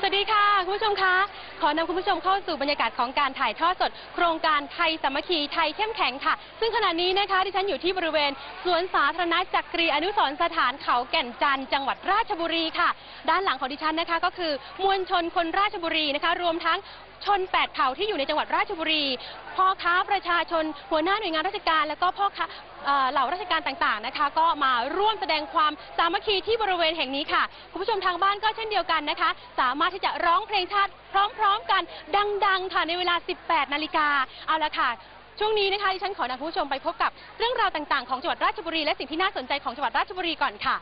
สวัสดีค่ะคุณผู้ชมคะขอนำคุณผู้ชมเข้าสู่บรรยากาศของการถ่ายทอดสด โครงการไทยสามัคคีไทยเข้มแข็งค่ะ ซึ่งขณะนี้นะคะดิฉันอยู่ที่บริเวณ สวนสาธารณะจักรีอนุสรสถานเขาแก่นจันจังหวัดราชบุรีค่ะ ด้านหลังของดิฉันนะคะก็คือมวลชนคนราชบุรีนะคะ รวมทั้งชนแปดเผ่าที่อยู่ในจังหวัดราชบุรี พ่อค้าประชาชน หัวหน้าหน่วยงานราชการ แล้วก็พ่อค้าเหล่าราชการต่างๆนะคะ ก็มาร่วมแสดงความสามัคคีที่บริเวณแห่งนี้ค่ะคุณผู้ชมทางบ้านก็เช่นเดียวกันนะคะ สามารถที่จะร้องเพลงชาติพร้อมๆกันดัง ๆ ค่ะในเวลา 18 นาฬิกาเอาละค่ะช่วงนี้นะคะดิฉันขอนำผู้ชมไปพบกับเรื่องราวต่างๆของจังหวัดราชบุรีและสิ่งที่น่าสนใจของจังหวัดราชบุรีก่อนค่ะ